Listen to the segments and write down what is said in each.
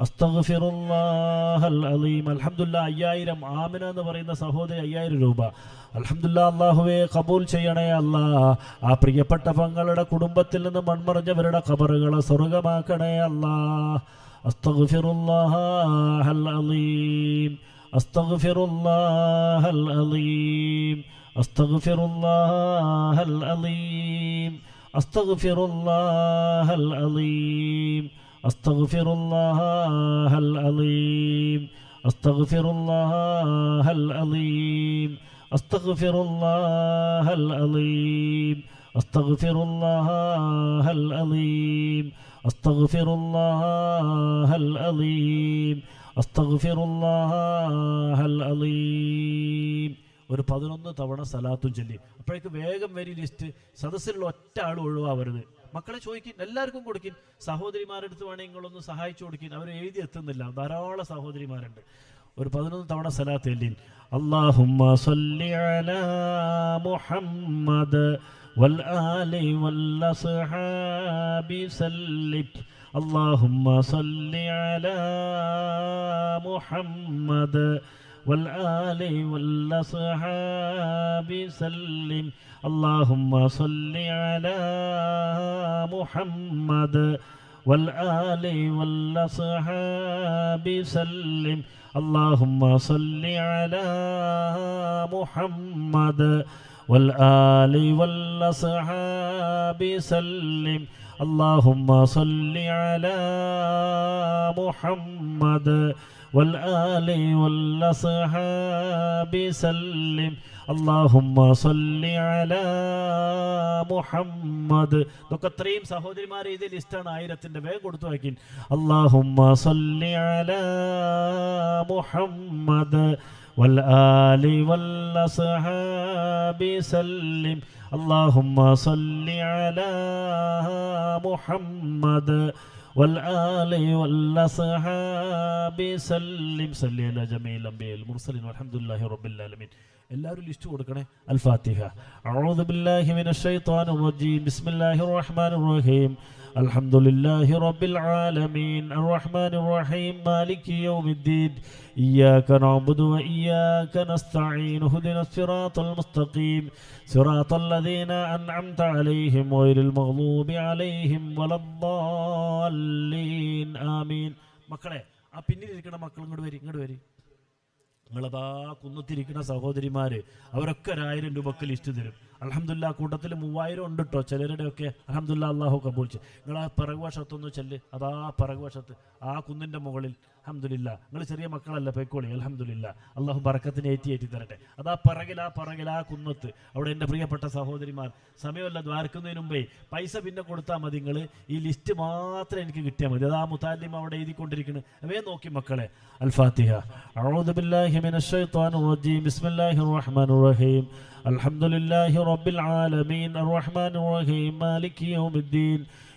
അസ്തഗ്ഫിറുല്ലാഹൽ അലീം അൽഹംദുലില്ലാ അയ്യായിരം ആമിന എന്ന് പറയുന്ന സഹോദരി അയ്യായിരം രൂപ. അൽഹംദുലില്ലാ അള്ളാഹുവെ കബൂൽ ചെയ്യണേ അല്ലാ. ആ പ്രിയപ്പെട്ട പങ്ങളുടെ കുടുംബത്തിൽ നിന്ന് മൺമറിഞ്ഞവരുടെ ഖബറുകളെ സ്വർഗമാക്കണേ അല്ലാ. അസ്തഗ്ഫിറുല്ലാഹൽ അലീം അസ്തഗ്ഫിറുല്ലാഹൽ അലീം അസ്തഗ്ഫിറുല്ലാഹൽ അലീം അസ്തഗ്ഫിറുല്ലാഹൽ അലീം أستغفر الله العظيم أستغفر الله العظيم أستغفر الله العظيم أستغفر الله العظيم أستغفر الله العظيم أستغفر الله العظيم ഒരു പതിനൊന്ന് തവണ സലാത്തും ചൊല്ലി അപ്പോഴേക്ക് വേഗം വരി ലിസ്റ്റ് സദസ്സിലുള്ള ഒറ്റ ആൾ ഒഴിവാവരുത് മക്കളെ ചോദിക്കും എല്ലാവർക്കും കൊടുക്കും സഹോദരിമാരുടെ അടുത്ത് വേണമെങ്കിൽ നിങ്ങളൊന്ന് സഹായിച്ചു കൊടുക്കും അവർ എഴുതി എത്തുന്നില്ല ധാരാളം സഹോദരിമാരുണ്ട് ഒരു പതിനൊന്ന് തവണ സലാത്ത് ചൊല്ലി അള്ളാഹുമ്മ സല്ലി അലാ മുഹമ്മദ് والآل والأصحاب سلم اللهم صل على محمد والآل والأصحاب سلم. اللهم صل على محمد والآل والأصحاب سلم. اللهم صل على محمد والآل والأصحاب سلم. اللهم صل على محمد والآل والأصحاب سلم اللهم صل على മുഹമ്മദ് ഇതൊക്കെ അത്രയും സഹോദരിമാരെ ഇത് ലിസ്റ്റാണ് ആയിരത്തിന്റെ വേഗം കൊടുത്തു വാക്കി അള്ളാഹുമ്മ സല്ലി അലാ മുഹമ്മദ് والآل والأصحاب سلم اللهم صل على محمد والآل والأصحاب سلم صل على جميع الأنبياء المرسلين والحمد لله رب العالمين എല്ലാവരും ലിസ്റ്റ് കൊടുക്കണേ അൽ ഫാത്തിഹ أعوذ بالله من الشيطان الرجيم بسم الله الرحمن الرحيم الحمد لله رب العالمين الرحمن الرحيم مالك يوم الدين إياك نعبد وإياك نستعين اهدنا الصراط المستقيم صراط الذين أنعمت عليهم غير المغضوب عليهم ولا الضالين آمين മക്കളെ ആ പിന്നിലിരിക്കുന്ന മക്കൾ ഇങ്ങോട്ട് വരി ഇങ്ങോട്ട് വരി നിങ്ങളതാ കുന്നത്തിരിക്കുന്ന സഹോദരിമാര്. അവരൊക്കെ ഒരായിരം രൂപക്ക് ലിസ്റ്റ് തരും. അലഹമില്ല കൂട്ടത്തിൽ മൂവായിരം ഉണ്ട് കേട്ടോ ചിലരുടെ ഒക്കെ അലഹമില്ല അള്ളാഹു കബൂൾ ചെയ്യും. നിങ്ങൾ ആ പിറകുവശത്തൊന്ന് ചെല്ല്. അതാ പിറകുവശത്ത്. ആ കുന്നിന്റെ മുകളിൽ അഹമ്മദില്ല നിങ്ങൾ ചെറിയ മക്കളല്ല പൊയ്ക്കോളി അലഹമില്ല അള്ളാഹു ബറക്കത്തിന് ഏറ്റി ഏറ്റി തരട്ടെ അതാ പിറകിൽ ആ പിറകിൽ ആ കുന്നത്ത് അവിടെ എൻ്റെ പ്രിയപ്പെട്ട സഹോദരിമാർ സമയമല്ല ദ്വാരക്കുന്നതിന് മുമ്പേ പൈസ പിന്നെ കൊടുത്താൽ മതി നിങ്ങൾ ഈ ലിസ്റ്റ് മാത്രം എനിക്ക് കിട്ടിയാൽ മതി അതാ മുത്താലിം അവിടെ എഴുതിക്കൊണ്ടിരിക്കുന്നത് അവയെ നോക്കി മക്കളെ അൽഫാത്തിഹ أعوذ بالله من الشيطان الرجيم بسم الله الرحمن الرحيم الحمد لله رب العالمين الرحمن الرحيم مالك يوم الدين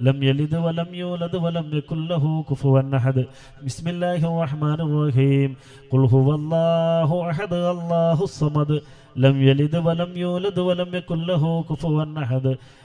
ലം യലിദ് വലം യൂലദ് വലം യകുൽ ലഹു കുഫുവൻ അഹദ് ബിസ്മില്ലാഹിർ റഹ്മാനിർ റഹീം ഖുൽ ഹുവല്ലാഹു അഹദ് അല്ലാഹുസ് സമദ് ലം യലിദ് വലം യൂലദ് വലം യകുൽ ലഹു കുഫുവൻ അഹദ്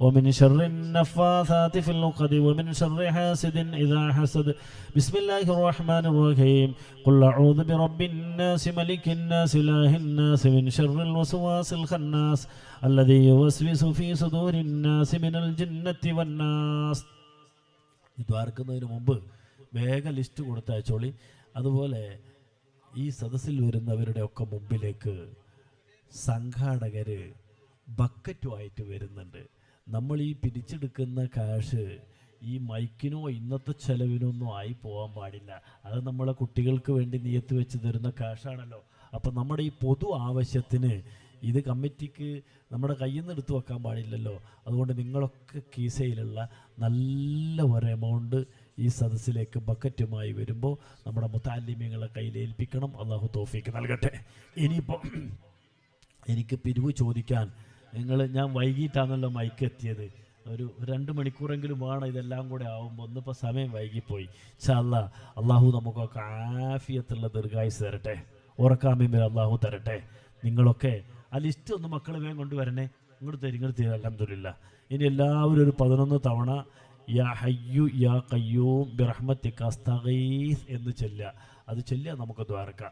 ومن شر النفاثات في العقد ومن شر حاسد إذا حسد بسم الله الرحمن الرحيم قل أعوذ برب الناس ملك الناس إله الناس من شر الوسواس الخناس الذي يوسوس في صدور الناس من الجنة والناس ദ്വാരക്കുന്നതിന് മുമ്പ് വേഗം ലിസ്റ്റ് കൊടുത്തയച്ചോളി അതുപോലെ ഈ സദസ്സിൽ വരുന്നവരുടെ ഒക്കെ മുമ്പിലേക്ക് സംഘാടകര് ബക്കറ്റുമായിട്ട് വരുന്നുണ്ട് നമ്മൾ ഈ പിരിച്ചെടുക്കുന്ന കാശ് ഈ മൈക്കിനോ ഇന്നത്തെ ചെലവിനോ ഒന്നും ആയി പോകാൻ പാടില്ല. അത് നമ്മളെ കുട്ടികൾക്ക് വേണ്ടി നിയത്ത് വെച്ച് തരുന്ന കാശാണല്ലോ അപ്പം നമ്മുടെ ഈ പൊതു ആവശ്യത്തിന് ഇത് കമ്മിറ്റിക്ക് നമ്മുടെ കയ്യിൽ നിന്ന് എടുത്തു വെക്കാൻ പാടില്ലല്ലോ. അതുകൊണ്ട് നിങ്ങളൊക്കെ കീസയിലുള്ള നല്ല ഒരു എമൗണ്ട് ഈ സദസ്സിലേക്ക് ബക്കറ്റുമായി വരുമ്പോൾ നമ്മുടെ മുത്താലിമ്യങ്ങളെ കയ്യിൽ ഏൽപ്പിക്കണം. അള്ളാഹു തോഫിക്ക് നൽകട്ടെ. ഇനിയിപ്പോൾ എനിക്ക് പിരിവ് ചോദിക്കാൻ നിങ്ങൾ ഞാൻ വൈകിട്ടാണല്ലോ മൈക്ക് എത്തിയത് ഒരു രണ്ട് മണിക്കൂറെങ്കിലും വേണം ഇതെല്ലാം കൂടെ ആവുമ്പോൾ ഒന്നിപ്പോൾ സമയം വൈകിപ്പോയി. ചല്ല അള്ളാഹു നമുക്കൊക്കെ ആഫിയത്തുള്ള ദീർഘായുസ് തരട്ടെ. ഉറക്കാമ്യം അള്ളാഹു തരട്ടെ. നിങ്ങളൊക്കെ ആ ലിസ്റ്റ് ഒന്ന് മക്കൾ വേഗം കൊണ്ടുവരണേ. ഇങ്ങോട്ട് തരും ഇങ്ങോട്ട് തരും. അലഹമില്ല ഇനി എല്ലാവരും ഒരു പതിനൊന്ന് തവണ യാ ഹയ്യു യാ കയ്യൂം ബിറഹ്മത്തിക അസ്തഗീസ് എന്ന് ചൊല്ലുക. അത് ചൊല്ലുക നമുക്ക് ദ്വാരക്കാം.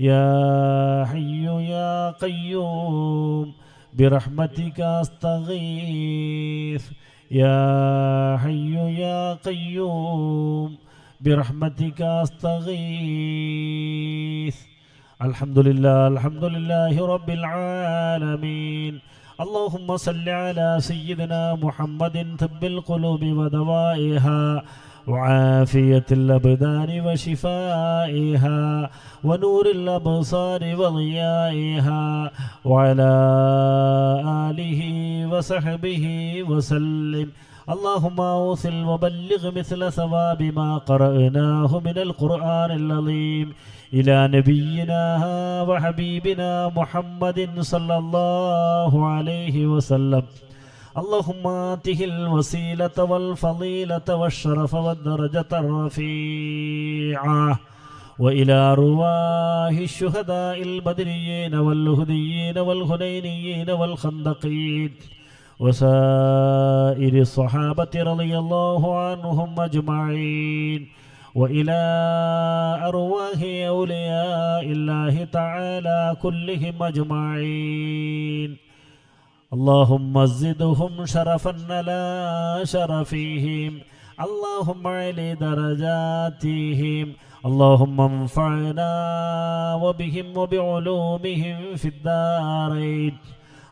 يا حي يا قيوم برحمتك استغيث يا حي يا قيوم برحمتك استغيث الحمد لله الحمد لله رب العالمين اللهم صل على سيدنا محمد طب القلوب ودوائها وعافية الأبدان وشفائها ونور الأبصار وضيائها وعلى آله وصحبه وسلم اللهم أوصل وبلغ مثل ثواب ما قرأناه من القرآن العظيم إلى نبينا وحبيبنا محمد صلى الله عليه وسلم اللهم آته الوسيلة والفضيلة والشرف والدرجة الرفيعة. وإلى رواه الشهداء البدريين والهديين والهنينيين والخندقين. وسائر الصحابة رضي الله عنهم أجمعين. وإلى أرواح أولياء الله تعالى كلهم أجمعين. اللهم زدهم شرفا على شرفهم. اللهم علي درجاتهم. اللهم انفعنا وبهم وبعلومهم في الدارين.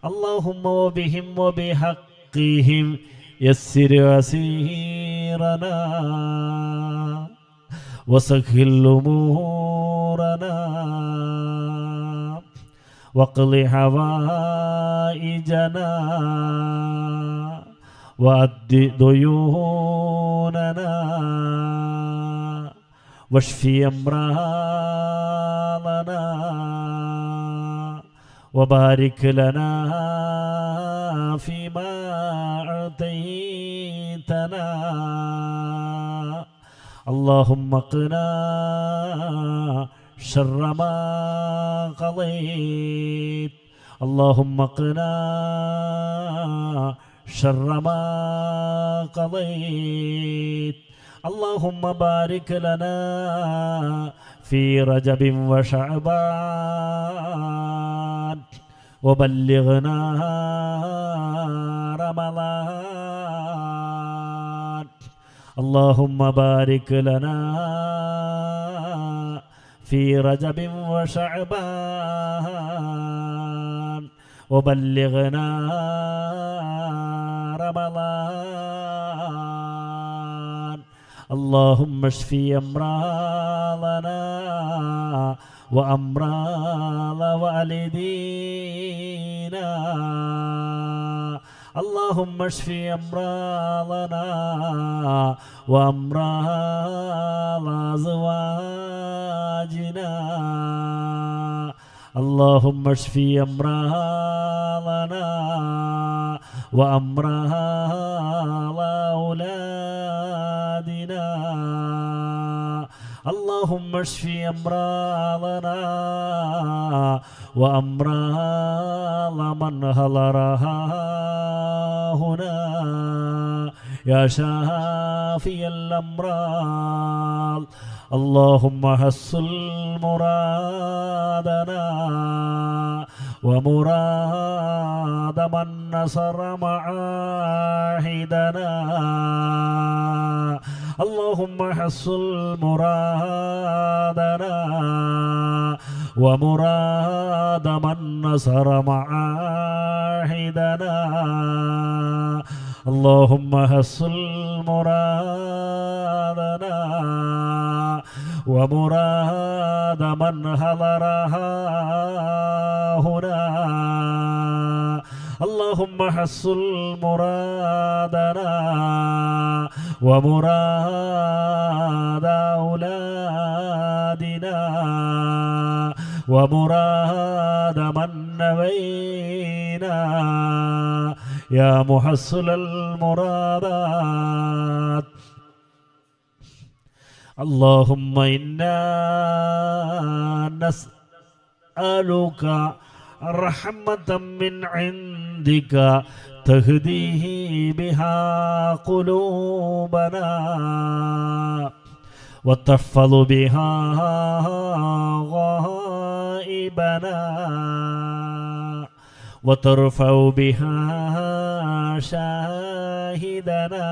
اللهم وبهم وبحقهم. يسر عسيرنا وسهل أمورنا. واقض حوائجنا وأد ديوننا واشف أمراضنا وبارك لنا فيما أعطيتنا. اللهم قنا شر ما قضيت. اللهم قنا شر ما قضيت. اللهم بارك لنا في رجب وشعبان. وبلغنا رمضان. اللهم بارك لنا في رجب وشعبان. وبلغنا رمضان. اللهم اشف امراضنا وامراض والدينا. اللهم اشف امراضنا وامراض أزواجنا. اللهم اشف امراضنا وامراض أولادنا. اللهم اشف أمراضنا وأمراض من هضرها هنا. يا شافي الأمراض اللهم حصل مرادنا ومراد من نصر معاهدنا. اللهم حصل مرادنا ومراد من نصر معاهدنا. اللهم حصل مرادنا ومراد من حضرها هنا. اللهم حصل مرادنا ومراد أولادنا ومراد من نوينا. يا محصل المرادات اللهم إنا نسألك رحمة من عندك تهديه بها قلوبنا وتحفظ بها غائبنا وترفع بها شاهدنا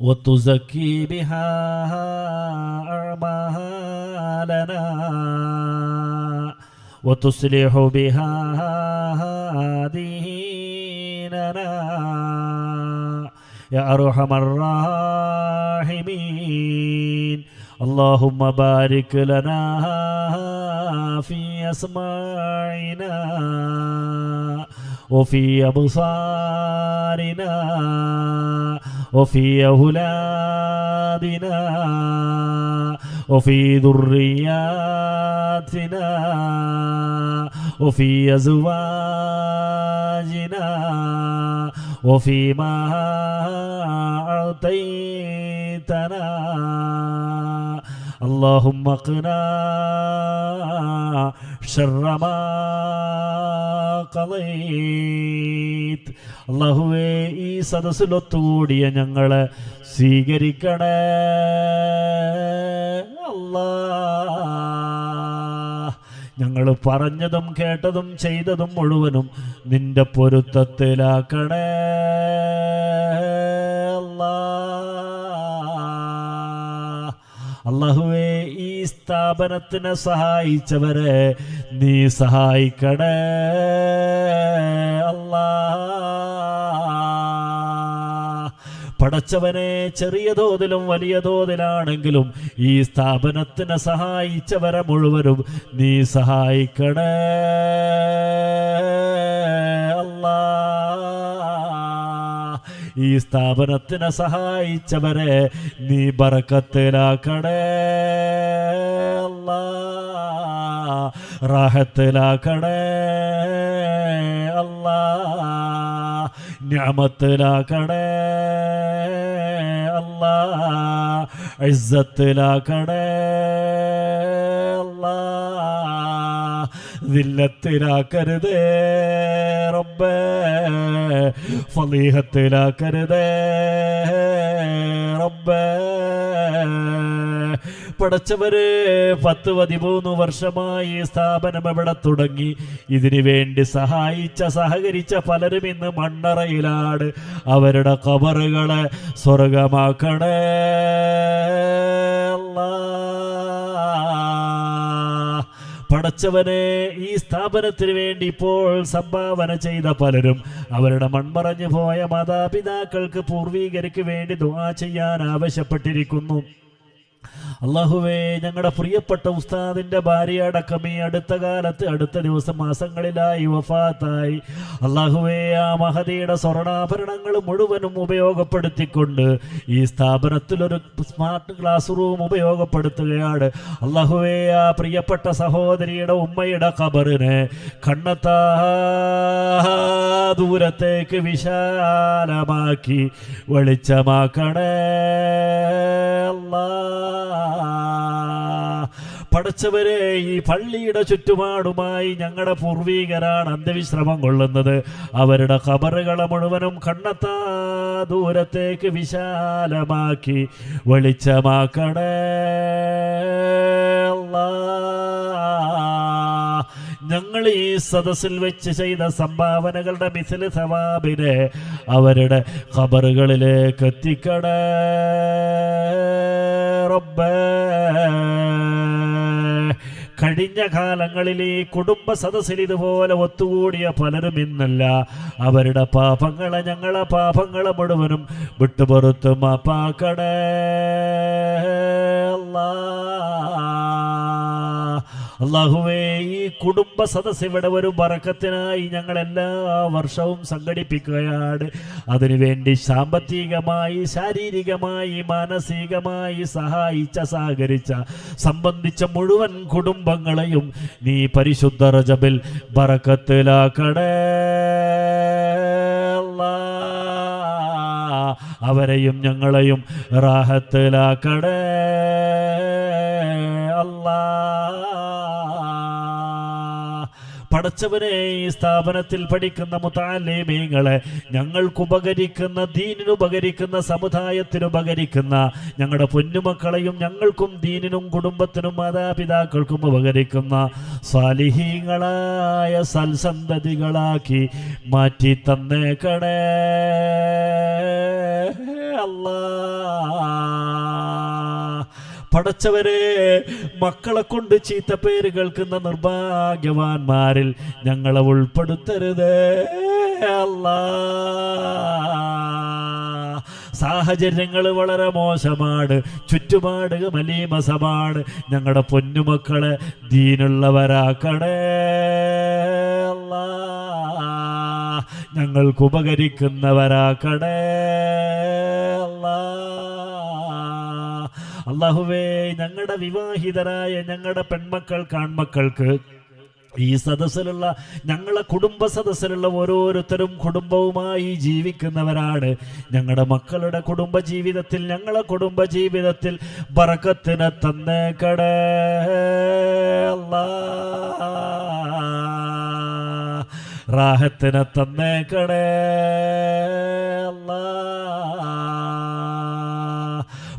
وتزكي بها أعمالنا وتصلح بها ديننا. يا أرحم الراحمين. اللهم بارك لنا في أسماعنا. وفي أبصارنا وفي أولادنا وفي ذرياتنا وفي أزواجنا وفيما أعطيتنا. اللهم قنا شر ما قضيت അള്ളാഹുവേ ഈ സദസ്സിലൊത്തുകൂടിയ ഞങ്ങളെ സ്വീകരിക്കണേ അല്ലാ ഞങ്ങൾ പറഞ്ഞതും കേട്ടതും ചെയ്തതും മുഴുവനും നിന്റെ പൊരുത്തത്തിലാക്കണേ അല്ലാ അള്ളാഹുവേ ഈ സ്ഥാപനത്തിനെ സഹായിച്ചവരെ നീ സഹായിക്കണേ. അല്ലാ. പടച്ചവനെ ചെറിയ തോതിലും വലിയ തോതിലാണെങ്കിലും ഈ സ്ഥാപനത്തിനെ സഹായിച്ചവരെ മുഴുവനും നീ സഹായിക്കണേ. ഈ സ്ഥാപനത്തിനെ സഹായിച്ചവരെ നീ ബറക്കത്തിലാക്കണേ. റാഹത്തിലാക്കണേ. അല്ലാ. ഞാമത്തിലാക്കണേ അല്ലാ. ഇസ്സത്തിലാക്കണേ. ദില്ലത്തിലാക്കരുതേ റബ്ബേ ഫലീഹത്തിലാക്കരുതേ റബ്ബേ. പടച്ചവര് പത്ത് പതിമൂന്ന് വർഷമായി സ്ഥാപനം എവിടെ തുടങ്ങി? ഇതിനു വേണ്ടി സഹായിച്ച സഹകരിച്ച പലരും ഇന്ന് മണ്ണറയിലാണ്. അവരുടെ കബറുകളെ സ്വർഗമാക്കണേ അല്ലാ. പടച്ചവനെ ഈ സ്ഥാപനത്തിന് വേണ്ടി ഇപ്പോൾ സംഭാവന ചെയ്ത പലരും അവരുടെ മൺമറഞ്ഞു പോയ മാതാപിതാക്കൾക്ക് പൂർവീകർക്ക് വേണ്ടി ദുആ ചെയ്യാൻ ആവശ്യപ്പെട്ടിരിക്കുന്നു. അള്ളാഹുവേ ഞങ്ങളുടെ പ്രിയപ്പെട്ട ഉസ്താദിന്റെ ഭാര്യ അടക്കം ഈ അടുത്ത കാലത്ത് അടുത്ത ദിവസം മാസങ്ങളിലായി വഫാത്തായി. അള്ളാഹുവേ ആ മഹതിയുടെ സ്വർണാഭരണങ്ങൾ മുഴുവനും ഉപയോഗപ്പെടുത്തിക്കൊണ്ട് ഈ സ്ഥാപനത്തിൽ ഒരു സ്മാർട്ട് ക്ലാസ് റൂം ഉപയോഗപ്പെടുത്തുകയാണ്. അള്ളാഹുവേ ആ പ്രിയപ്പെട്ട സഹോദരിയുടെ ഉമ്മയുടെ ഖബറിനെ കണ്ണത്താ ദൂരത്തേക്ക് വിശാലമാക്കി വെളിച്ചമാക്കണേ. അല്ലാ പടച്ചവരെ ഈ പള്ളിയുടെ ചുറ്റുപാടുമായി ഞങ്ങളുടെ പൂർവീകരാണ് അന്ത്യവിശ്രമം കൊള്ളുന്നത്. അവരുടെ ഖബറുകളെ മുഴുവനും കണ്ണത്താ ദൂരത്തേക്ക് വിശാലമാക്കി വെളിച്ചമാക്കണേ. അല്ലാ. ഞങ്ങൾ ഈ സദസ്സിൽ വെച്ച് ചെയ്ത സംഭാവനകളുടെ മിസിൽ സവാബിനെ അവരുടെ ഖബറുകളിലേക്ക് എത്തിക്കണേ കഴിഞ്ഞ കാലങ്ങളിൽ ഈ കുടുംബ സദസ്സിൽ ഇതുപോലെ ഒത്തുകൂടിയ പലരും ഇന്നല്ല. അവരുടെ പാപങ്ങളെ ഞങ്ങളെ പാപങ്ങളെ മുഴുവനും വിട്ടുപുറത്തും. അപ്പാക്കടേ. അല്ലാ അള്ളാഹുവേ ഈ കുടുംബ സദസ് ഇവിടെ ഒരു ബറക്കത്തിനായി ഞങ്ങൾ എല്ലാ വർഷവും സംഘടിപ്പിക്കുകയാണ്. അതിനുവേണ്ടി സാമ്പത്തികമായി ശാരീരികമായി മാനസികമായി സഹായിച്ച സഹകരിച്ച സംബന്ധിച്ച മുഴുവൻ കുടുംബങ്ങളെയും നീ പരിശുദ്ധ റജബിൽ ബറക്കത്തിലാക്കടേ. അവരെയും ഞങ്ങളെയും റാഹത്തിലാക്കടേ അല്ലാ. പടച്ചവനെ ഈ സ്ഥാപനത്തിൽ പഠിക്കുന്ന മുത്താലിമീങ്ങളെ ഞങ്ങൾക്ക് ഉപകരിക്കുന്ന ദീനിന് ഉപകരിക്കുന്ന ഉപകരിക്കുന്ന ഞങ്ങളുടെ പൊന്നുമക്കളെയും ഞങ്ങൾക്കും ദീനിനും കുടുംബത്തിനും മാതാപിതാക്കൾക്കും ഉപകരിക്കുന്ന സാലിഹീങ്ങളായ സൽസന്തതികളാക്കി മാറ്റി തന്നേക്കണേ. അല്ലാ. പടച്ചവരെ മക്കളെ കൊണ്ട് ചീത്ത പേര് കേൾക്കുന്ന നിർഭാഗ്യവാന്മാരിൽ ഞങ്ങളെ ഉൾപ്പെടുത്തരുതേ. അല്ലാ. സാഹചര്യങ്ങൾ വളരെ മോശമാണ്. ചുറ്റുപാട് മലീമസമാണ്. ഞങ്ങളുടെ പൊന്നുമക്കളെ ദീനുള്ളവരാക്കണേ. അല്ലാ. ഞങ്ങൾക്ക് ഉപകരിക്കുന്നവരാക്കണേ. അള്ളാഹുവേ ഞങ്ങളുടെ വിവാഹിതരായ ഞങ്ങളുടെ പെൺമക്കൾ കാൺമക്കൾക്ക് ഈ സദസ്സിലുള്ള ഞങ്ങളെ കുടുംബ സദസ്സിലുള്ള ഓരോരുത്തരും കുടുംബവുമായി ജീവിക്കുന്നവരാണ്. ഞങ്ങളുടെ മക്കളുടെ കുടുംബ ജീവിതത്തിൽ ഞങ്ങളെ കുടുംബ ജീവിതത്തിൽ ബറക്കത്തിന് തന്നേക്കടേ അല്ലാ റാഹത്തിന് തന്നേക്കടേ അല്ലാ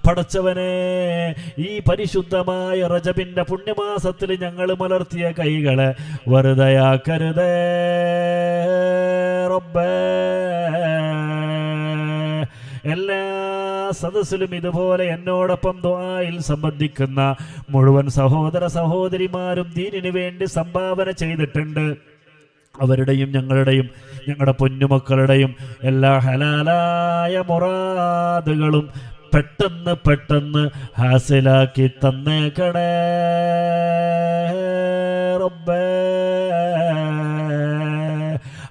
പടച്ചവനെ ഈ പരിശുദ്ധമായ റജബിന്റെ പുണ്യമാസത്തിൽ ഞങ്ങൾ മലർത്തിയ കൈകളെ വെറുതെയാക്കരുതേ എല്ലാ സദസ്സിലും ഇതുപോലെ എന്നോടൊപ്പം ദ്വായിൽ സംബന്ധിക്കുന്ന മുഴുവൻ സഹോദര സഹോദരിമാരും ദീനിന് വേണ്ടി സംഭാവന ചെയ്തിട്ടുണ്ട്. അവരുടെയും ഞങ്ങളുടെയും ഞങ്ങളുടെ പൊന്നുമക്കളുടെയും എല്ലാ ഹലാലായ മുറാദുകളും പെട്ടെന്ന് പെട്ടെന്ന് ഹാസിലാക്കി തന്നേക്കണേ റബ്ബേ.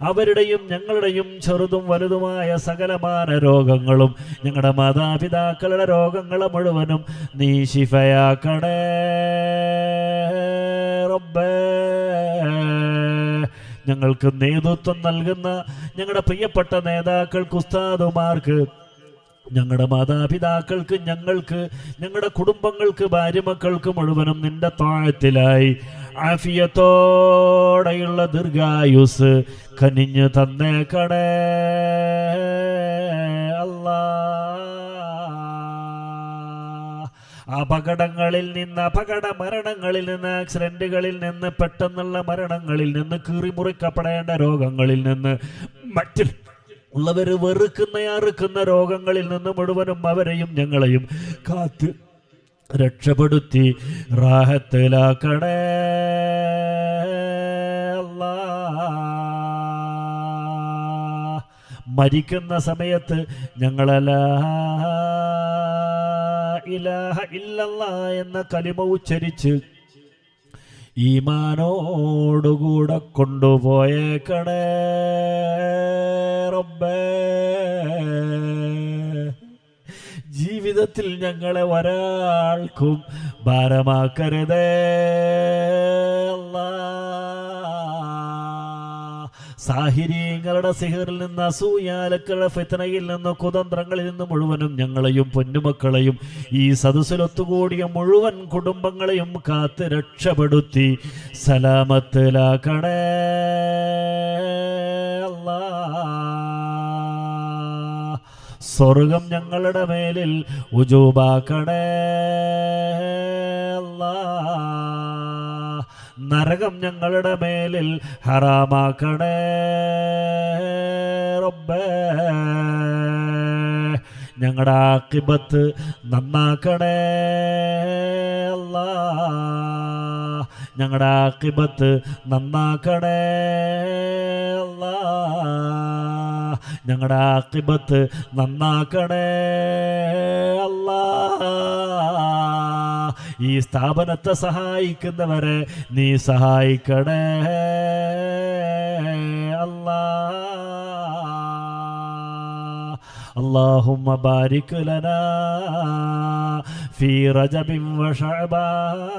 അവരുടെയും ഞങ്ങളുടെയും ചെറുതും വലുതുമായ സകലമാന രോഗങ്ങളും ഞങ്ങളുടെ മാതാപിതാക്കളുടെ രോഗങ്ങളെ മുഴുവനും നീ ശിഫയാക്കണേ റബ്ബേ. ഞങ്ങൾക്ക് നേതൃത്വം നൽകുന്ന ഞങ്ങളുടെ പ്രിയപ്പെട്ട നേതാക്കൾക്ക് ഉസ്താദുമാർക്ക് ഞങ്ങളുടെ മാതാപിതാക്കൾക്ക് ഞങ്ങൾക്ക് ഞങ്ങളുടെ കുടുംബങ്ങൾക്ക് ഭാര്യ മക്കൾക്ക് മുഴുവനും നിന്റെ താഴത്തിലായി. ആഫിയത്തോടെയുള്ള ദീർഘായുസ് കനിഞ്ഞു തന്നേക്കണേ. അല്ലാ അപകടങ്ങളിൽ നിന്ന് അപകട മരണങ്ങളിൽ നിന്ന് ആക്സിഡന്റുകളിൽ നിന്ന് പെട്ടെന്നുള്ള മരണങ്ങളിൽ നിന്ന് കീറിമുറിക്കപ്പെടേണ്ട രോഗങ്ങളിൽ നിന്ന് മറ്റു ഉള്ളവർ വെറുക്കുന്ന അറുക്കുന്ന രോഗങ്ങളിൽ നിന്ന് മുഴുവനും അവരെയും ഞങ്ങളെയും കാത്ത് രക്ഷപ്പെടുത്തി റാഹത്തിലാക്കണേ. മരിക്കുന്ന സമയത്ത് ഞങ്ങളല്ല ഇലാഹ ഇല്ലല്ല എന്ന കലിമ ഉച്ചരിച്ച് ഈമാനോടുകൂടെ കൊണ്ടുപോയേക്കണേ റബ്ബേ ജീവിതത്തിൽ ഞങ്ങളെ ഒരാൾക്കും ഭാരമാക്കരുതേ അല്ലാ. സാഹിര്യങ്ങളുടെ സിഹറിൽ നിന്ന് അസൂയാലക്കളുടെ ഫിത്തനയിൽ നിന്ന് കുതന്ത്രങ്ങളിൽ നിന്ന് മുഴുവനും ഞങ്ങളെയും പൊന്നുമക്കളെയും ഈ സദസ്സിലൊത്തുകൂടിയ മുഴുവൻ കുടുംബങ്ങളെയും കാത്ത് രക്ഷപ്പെടുത്തി സലാമത്തിലാക്കണേ. സ്വർഗം ഞങ്ങളുടെ മേലിൽ ഉജൂബാക്കണേ അല്ലാ. നരകം ഞങ്ങളുടെ മേലിൽ ഹറാമാക്കണേ റബ്ബേ. ഞങ്ങളുടെ ആക്കിബത്ത് നന്നാക്കണേ അല്ലാ. ഞങ്ങളുടെ ആക്കിബത്ത് നന്നാക്കണേ അല്ലാ. ഞങ്ങളുടെ ആക്കിബത്ത് നന്നാക്കണേ ഈ സ്ഥാപനത്തെ സഹായിക്കുന്നവരെ നീ സഹായിക്കണേ. اللهم بارك لنا في رجب وشعبان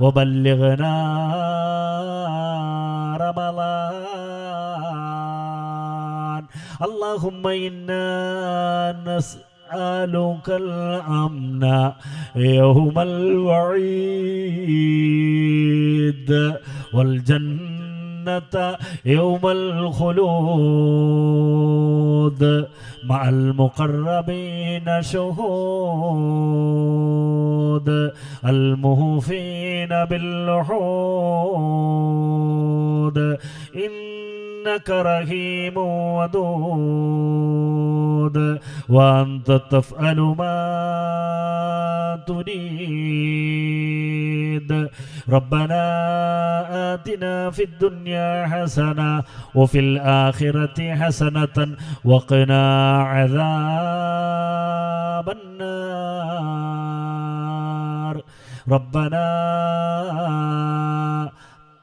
وبلغنا رمضان. اللهم إنا نسألك الأمن يوم الوعيد والجنة يوم الخلود. مع المقربين شهود المهوفين باللحود إنك رحيم ودود وأنت تفعل ما تريد. ربنا آتنا في الدنيا حسنة وفي الآخرة حسنة وقنا عذاب النار. ربنا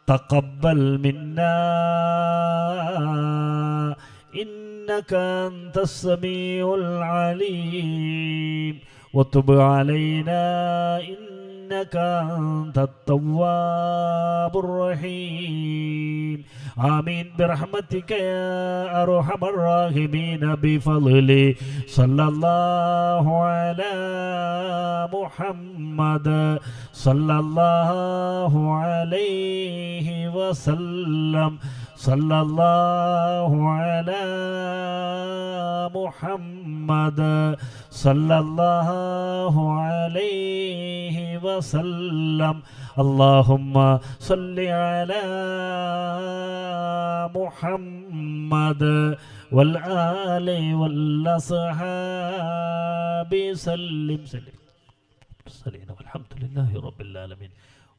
تقبل منا إنك أنت السميع العليم. وتب علينا إنك أنت التواب الرحيم. آمين. برحمتك يا أرحم الراحمين. بفضل صلى الله على محمد. صلى الله عليه وسلم. صلى الله على محمد صلى الله عليه وسلم اللهم صل على محمد والآل والأصحاب سلم سلم سلم والحمد لله رب العالمين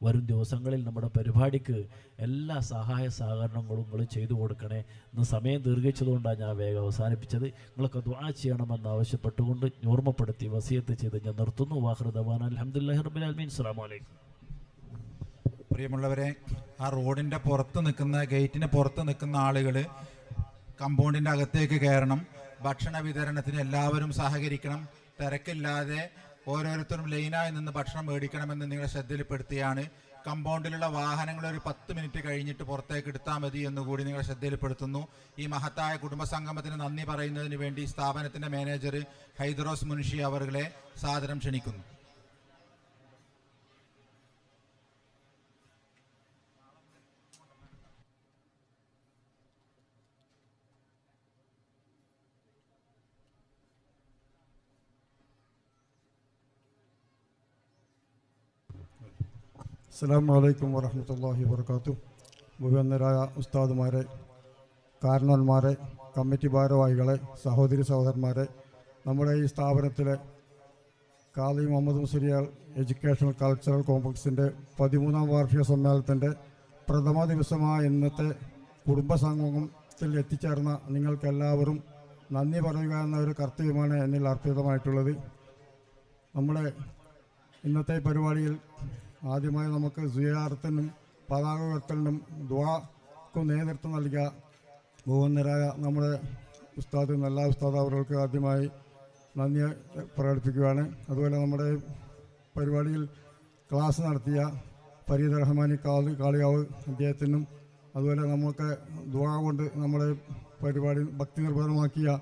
വരും ദിവസങ്ങളിൽ നമ്മുടെ പരിപാടിക്ക് എല്ലാ സഹായ സഹകരണങ്ങളും നിങ്ങൾ ചെയ്തു കൊടുക്കണേ ഇന്ന് സമയം ദീർഘിച്ചതുകൊണ്ടാണ് ഞാൻ വേഗം അവസാനിപ്പിച്ചത്. നിങ്ങളൊക്കെ ദ്വാ ചെയ്യണമെന്ന് ആവശ്യപ്പെട്ടുകൊണ്ട് ഓർമ്മപ്പെടുത്തി വസിയത്ത് ചെയ്ത് ഞാൻ നിർത്തുന്നു. വാഹൃദവാൻ അലഹമുല്ലാ വലൈക്കും പ്രിയമുള്ളവരെ ആ റോഡിന്റെ പുറത്ത് നിൽക്കുന്ന ഗേറ്റിന് പുറത്ത് നിൽക്കുന്ന ആളുകൾ കമ്പൗണ്ടിന്റെ അകത്തേക്ക് കയറണം. ഭക്ഷണ വിതരണത്തിന് എല്ലാവരും സഹകരിക്കണം. തിരക്കില്ലാതെ ഓരോരുത്തരും ലൈനായി നിന്ന് ഭക്ഷണം മേടിക്കണമെന്ന് നിങ്ങളെ ശ്രദ്ധയിൽപ്പെടുത്തിയാണ്. കമ്പൗണ്ടിലുള്ള വാഹനങ്ങൾ ഒരു പത്ത് മിനിറ്റ് കഴിഞ്ഞിട്ട് പുറത്തേക്ക് എടുത്താൽ മതി എന്നുകൂടി നിങ്ങളെ ശ്രദ്ധയിൽപ്പെടുത്തുന്നു. ഈ മഹത്തായ കുടുംബസംഗമത്തിന് നന്ദി പറയുന്നതിന് വേണ്ടി സ്ഥാപനത്തിന്റെ മാനേജർ ഹൈദറോസ് മുൻഷി അവറുകളെ സാദരം ക്ഷണിക്കുന്നു. അസ്സാം വലൈക്കും വറഹമത്തല്ലാഹി വർക്കാത്തു ബഹുവന്നരായ ഉസ്താദുമാരെ കാരണവന്മാരെ കമ്മിറ്റി ഭാരവാഹികളെ സഹോദരി സഹോദരന്മാരെ നമ്മുടെ ഈ സ്ഥാപനത്തിലെ കാലി മുഹമ്മദ് മുസരിയാൽ എഡ്യൂക്കേഷണൽ കൾച്ചറൽ കോംപ്ലക്സിന്റെ പതിമൂന്നാം വാർഷിക സമ്മേളനത്തിന്റെ പ്രഥമ ദിവസമായ ഇന്നത്തെ കുടുംബസംഗമത്തിൽ എത്തിച്ചേർന്ന നിങ്ങൾക്കെല്ലാവരും നന്ദി പറയുക എന്ന ഒരു കർത്തവ്യമാണ് എന്നിൽ അർപ്പിതമായിട്ടുള്ളത്. നമ്മുടെ ഇന്നത്തെ പരിപാടിയിൽ ആദ്യമായി നമുക്ക് സ്വീകാരത്തിനും പതാക ഉയർത്തലിനും ദ്വാക്കും നേതൃത്വം നൽകിയ ബഹുവന്നരായ നമ്മുടെ ഉസ്താദ് നല്ല ഉസ്താദ് അവർക്ക് ആദ്യമായി നന്ദി പ്രകടിപ്പിക്കുകയാണ്. അതുപോലെ നമ്മുടെ പരിപാടിയിൽ ക്ലാസ് നടത്തിയ ഫരീദ് റഹ്മാനി കാളി കാളിയാവ് അദ്ദേഹത്തിനും അതുപോലെ നമുക്ക് ദ്വാ കൊണ്ട് നമ്മുടെ പരിപാടി ഭക്തി നിർഭരമാക്കിയ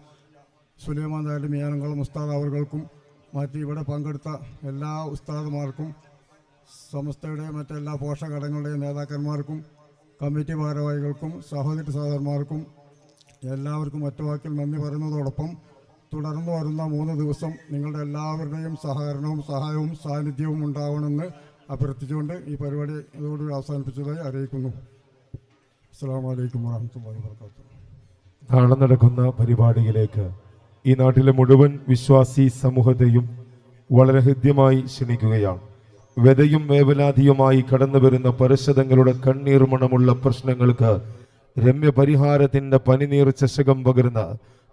സുലൈമാൻ ദാലി മിയാനങ്ങളും ഉസ്താദ് അവർക്കും മറ്റ് ഇവിടെ പങ്കെടുത്ത എല്ലാ ഉസ്താദുമാർക്കും സംസ്ഥയുടെ മറ്റെല്ലാ പോഷകടങ്ങളുടെയും നേതാക്കന്മാർക്കും കമ്മിറ്റി ഭാരവാഹികൾക്കും സഹോദരി സഹോദരന്മാർക്കും എല്ലാവർക്കും ഒറ്റവാക്കിൽ നന്ദി പറയുന്നതോടൊപ്പം തുടർന്ന് വരുന്ന മൂന്ന് ദിവസം നിങ്ങളുടെ എല്ലാവരുടെയും സഹകരണവും സഹായവും സാന്നിധ്യവും ഉണ്ടാവണമെന്ന് അഭ്യർത്ഥിച്ചുകൊണ്ട് ഈ പരിപാടി ഇതോടുകൂടി അവസാനിപ്പിച്ചതായി അറിയിക്കുന്നു. അസ്സാം വലൈക്കും വാഹമത്തല്ലാഹി വാത്തു നാളെ നടക്കുന്ന പരിപാടിയിലേക്ക് ഈ നാട്ടിലെ മുഴുവൻ വിശ്വാസി സമൂഹത്തെയും വളരെ ഹൃദ്യമായി ക്ഷണിക്കുകയാണ്. വ്യതയും വേവലാതിയുമായി കടന്നു വരുന്ന പരിശതങ്ങളുടെ കണ്ണീർ മണമുള്ള പ്രശ്നങ്ങൾക്ക് രമ്യ പരിഹാരത്തിന്റെ പനിനീർ ചഷകം പകരുന്ന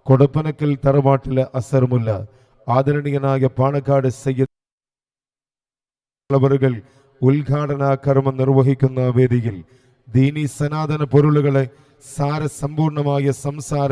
കൊടപ്പനക്കൽ തറവാട്ടിലെ അസർമുല്ല ആദരണീയനായ പാണക്കാട് സയ്യദ് ഉദ്ഘാടന കർമ്മം നിർവഹിക്കുന്ന വേദിയിൽ ദീനി സനാതന പൊരുളുകളെ സാരസമ്പൂർണമായ സംസാര